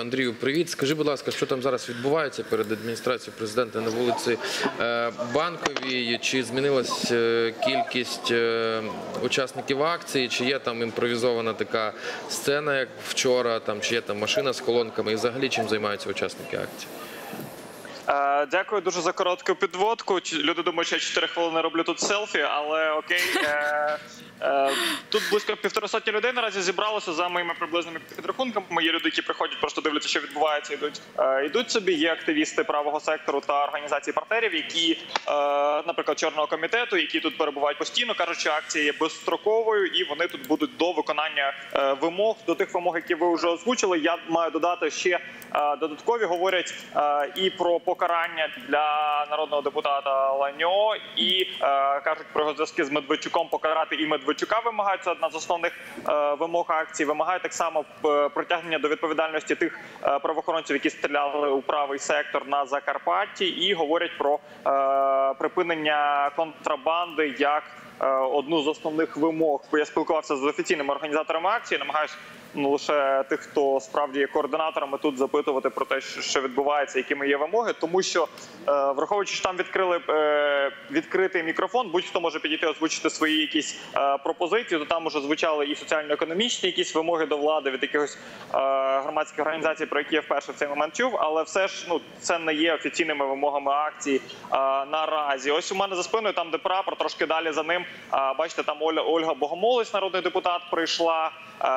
Андрію, привіт. Скажи, будь ласка, що там зараз відбувається перед адміністрацією президента на вулиці е, Банковій? Чи змінилась е, кількість е, учасників акції? Чи є там імпровізована така сцена, як вчора? Там чи є там машина з колонками? І взагалі чим займаються учасники акції? Е, Дякую дуже за коротку підводку. Люди думають, що я 4 хвилини роблю тут селфі, але окей. Е, е, Тут близько півтори сотні людей наразі зібралося за моїми приблизними підрахунками. Є люди, які приходять, просто дивляться, що відбувається. Йдуть йдуть собі. Є активісти правого сектору та організації партнерів, які, наприклад, чорного комітету, які тут перебувають постійно, кажуть, що акція є безстроковою, і вони тут будуть до виконання вимог, до тих вимог, які ви вже озвучили. Я маю додати ще додаткові говорять і про покарання для народного депутата Ланьо, і е, кажуть про його зв'язки з Медведчуком. Покарати і Медведчука вимагають. Це одна з основних е, вимог акції. Вимагають так само е, притягнення до відповідальності тих правоохоронців, які стріляли у правий сектор на Закарпатті, і говорять про припинення контрабанди як одну з основних вимог. Я спілкувався з офіційними організаторами акції, намагаюся ну лише тих, хто справді є координаторами, тут запитувати про те, що- відбувається, якими є вимоги, тому що е, враховуючи, що там відкрили е, відкритий мікрофон, будь-хто може підійти озвучити свої якісь е, пропозиції. То там уже звучали і соціально-економічні якісь вимоги до влади від якихось е, громадських організацій, про які я вперше в цей момент чув. Але все ж ну це не є офіційними вимогами акції е, наразі. Ось у мене за спиною, там де прапор, трошки далі за ним. Е, бачите, там Ольга Богомолець, народний депутат, прийшла.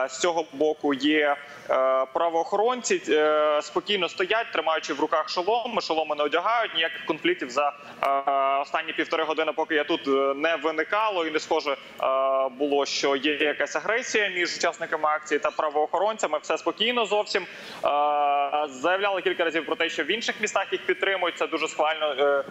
З цього боку є е, правоохоронці, е, спокійно стоять, тримаючи в руках шоломи. Шоломи не одягають. Ніяких конфліктів за е, останні півтори години, поки я тут не виникало, і не схоже було, що є якась агресія між учасниками акції та правоохоронцями. Все спокійно зовсім. Заявляли кілька разів про те, що в інших містах їх підтримують. Це дуже схвально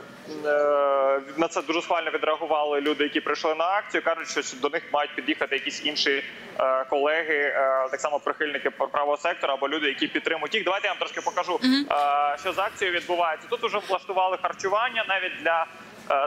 на це дуже схвально відреагували люди, які прийшли на акцію. кажуть, що до них мають під'їхати якісь інші е, колеги, е, так само прихильники правого сектора або люди, які підтримують їх. Давайте я вам трошки покажу, е, що з акцією відбувається. Тут вже влаштували харчування навіть для.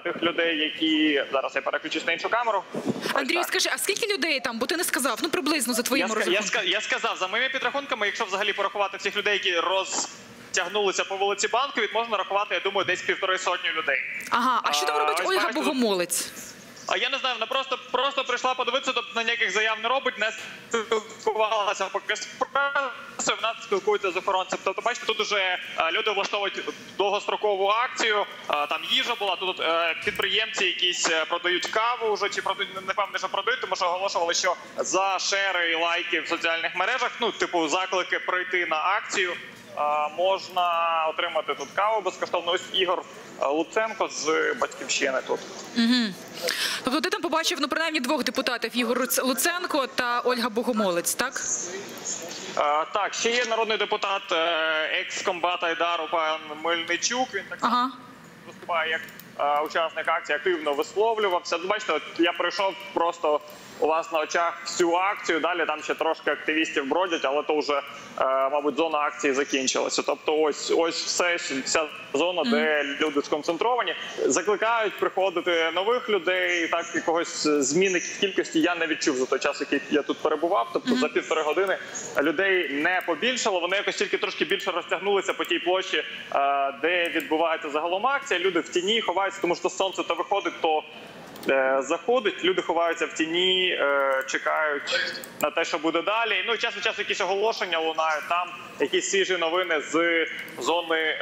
Тих людей, які зараз я переключусь на іншу камеру. Ось Андрію, скажи, а скільки людей там? Бо ти не сказав. Ну приблизно за я, твоїми ска- я, розрахунками. я сказав за моїми підрахунками, якщо взагалі порахувати всіх людей, які розтягнулися по вулиці Банкові, можна рахувати, я думаю, десь півтори сотні людей. Ага, а що там робить Ольга Богомолець? А я не знаю, вона просто просто прийшла подивитися, тобто ніяких заяв не робить, не спілкувалася поки з пресою, вона спілкується з охоронцем. Тобто, бачите, тут уже е, люди влаштовують довгострокову акцію. е, Там їжа була, тут е, підприємці якісь продають каву вже чи продають напевне, що продають, тому що оголошували, що за шери і лайки в соціальних мережах, ну типу заклики прийти на акцію. Можна отримати тут каву безкоштовно. Ось Ігор е, Луценко з батьківщини тут. Тобто ти там побачив ну принаймні двох депутатів Ігор Луценко та Ольга Богомолець, так? Е, Так, ще є народний депутат е, екс-комбат Айдару пан Мельничук. Він так Ага. виступає як е, учасник акції, активно висловлювався. Бачите, от я прийшов просто у вас на очах всю акцію. Далі там ще трошки активістів бродять, але то вже, е, мабуть, зона акції закінчилася. Тобто, ось ось все вся зона, де люди сконцентровані. Закликають приходити нових людей. Так якогось зміни кількості я не відчув за той час, який я тут перебував. Тобто за півтори години людей не побільшало. Вони якось тільки трошки більше розтягнулися по тій площі, е, де відбувається загалом акція. Люди в тіні ховаються, тому що сонце то виходить, то заходить. Люди ховаються в тіні, е, чекають на те, що буде далі. Ну і час від часу якісь оголошення лунають. Там якісь свіжі новини з зони е,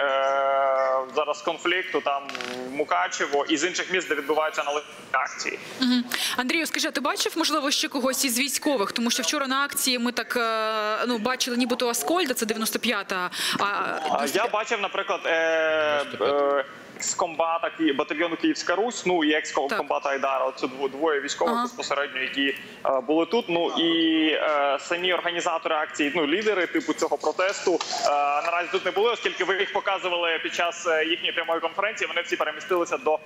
зараз конфлікту, там Мукачево і з інших міст, де відбуваються аналогічні акції. Мгм. Андрію, скажи, а ти бачив можливо ще когось із військових? Тому що вчора на акції ми так е, ну бачили, нібито Аскольда, це 95-та. А, А, Я бачив, наприклад, е, е, екс-комбата батальйону Київська Русь, ну і екс-комбата Айдара. Це двоє військових Ага. безпосередньо, які е, були тут. Ну і е, самі організатори акції, ну лідери типу цього протесту е, наразі тут не були, оскільки ви їх показували під час їхньої прямої конференції. Вони всі перемістилися до е,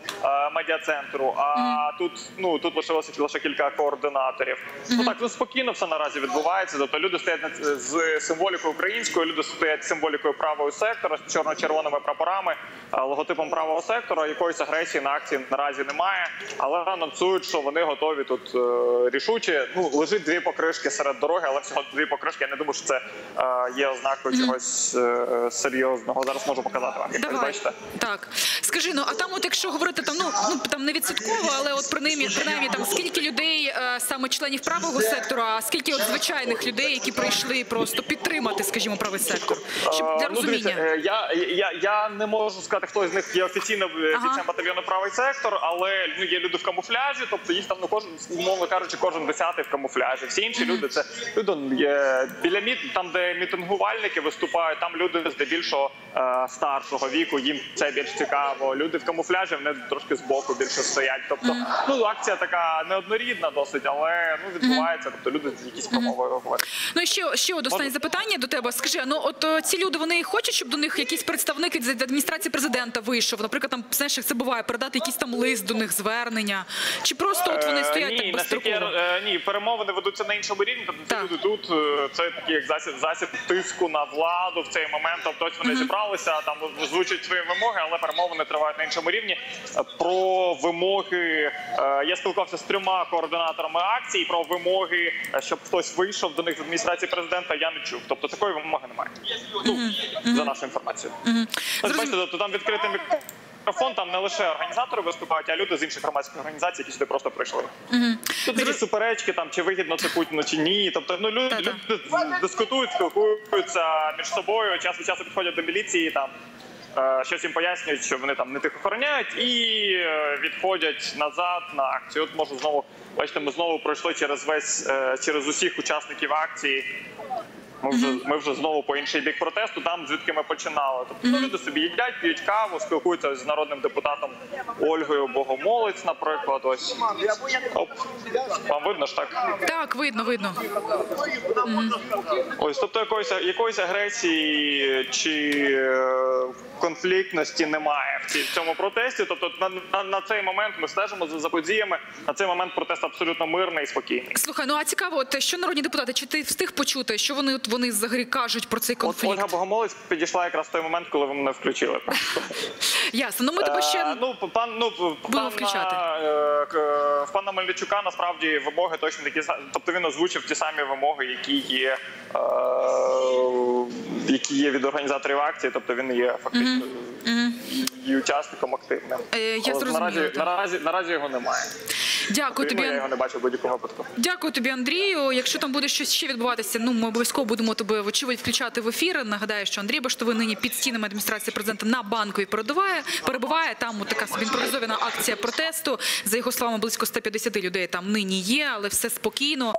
медіа-центру. А тут ну тут лишилося лише кілька координаторів. Ну так ну спокійно все наразі відбувається. Тобто люди стоять з символікою українською, люди стоять з символікою правого сектора з чорно-червоними прапорами, логотипом правого правого сектора. Якоїсь агресії на акції наразі немає, але анонсують, що вони готові тут е, рішуче. Ну лежить дві покришки серед дороги, але всього дві покришки. Я не думаю, що це е, є ознакою чогось е, серйозного. Зараз можу показати вам. Як Давай. бачите. Так. Скажи, ну а там, от якщо говорити там, ну, ну там не відсотково, але от принаймні, принаймні там скільки людей е, саме членів правого сектору, а скільки от звичайних людей, які прийшли просто підтримати, скажімо, правий сектор, щоб для Е, ну, дивіться, е, я, я, я не можу сказати, хто з них є офіційно е, Ага. батальйону правий сектор, але ну, є люди в камуфляжі, тобто їх там ну, кожен, умовно кажучи, кожен десятий в камуфляжі. Всі інші люди це люди є біля міт, там, де мітингувальники виступають, там люди здебільшого е, старшого віку, їм це більш цікаво. Люди в камуфляжі вони трошки збоку більше стоять. Тобто, ну акція така неоднорідна досить, але ну відбувається. Тобто люди якісь промови говорять. Ну і ще, ще останнє запитання до тебе. Скажи, ну от е, ці люди вони хочуть, щоб до них якийсь представник від адміністрації президента вийшов. Наприклад, там знаєш, як це буває, передати якийсь там лист до них, звернення. Чи просто от вони Е, стоять ні, так наскільки я, безстроково? е, ні, перемовини ведуться на іншому рівні. Тобто ці Так. люди тут е, це такий як засіб, засіб тиску на владу в цей момент. Тобто ось вони зібралися, там озвучують свої вимоги, але перемовини тривають на іншому рівні. Е, Про вимоги е, я спілкувався з трьома координаторами акції. Про вимоги, е, щоб хтось вийшов до них з адміністрації президента. Я не чув. Тобто такої вимоги немає. Ну за нашу інформацію. Ось бачите, тобто там відкритий мікрофон, там не лише організатори виступають, а люди з інших громадських організацій, які сюди просто прийшли. Тут такі суперечки, там чи вигідно це Путіну, чи ні. Тобто, ну люди, Та-та. люди дискутують, спілкуються між собою. Час від часу підходять до міліції, там е, щось їм пояснюють, що вони там не тих охороняють, і е, відходять назад на акцію. От можу знову бачите, ми знову пройшли через весь е, через усіх учасників акції. Ми вже ми вже знову по інший бік протесту, там звідки ми починали. Тобто люди собі їдять, п'ють каву, спілкуються з народним депутатом Ольгою Богомолець, наприклад. Ось Оп. вам видно ж так. Так, видно, видно. Ось, тобто якоїсь якоїсь агресії чи е, конфліктності немає в цьому протесті. Тобто на, на, на цей момент ми стежимо за, за подіями. На цей момент протест абсолютно мирний і спокійний. Слухай, ну а цікаво, от, що народні депутати, чи ти встиг почути, що вони от вони взагалі кажуть про цей От конфлікт? Ольга Богомолець підійшла якраз в той момент, коли ви мене включили. Ясно. Ну ми тебе ще Е, ну пан ну пана, включати. е, в пана Мельничука насправді вимоги точно такі тобто він озвучив ті самі вимоги, які є е, які є від організаторів акції, тобто він є фактично і учасником активним. Е, я Але наразі, наразі наразі його немає. дякую Тому тобі. я його не бачив в будь-якому випадку. Дякую тобі, Андрію. Якщо там буде щось ще відбуватися, ну ми обов'язково будемо тебе вочевидь включати в ефір. Нагадаю, що Андрій Баштовий нині під стінами адміністрації президента на банковій перебуває. Перебуває там така собі імпровізована акція протесту. За його словами, близько 150 людей там нині є, але все спокійно.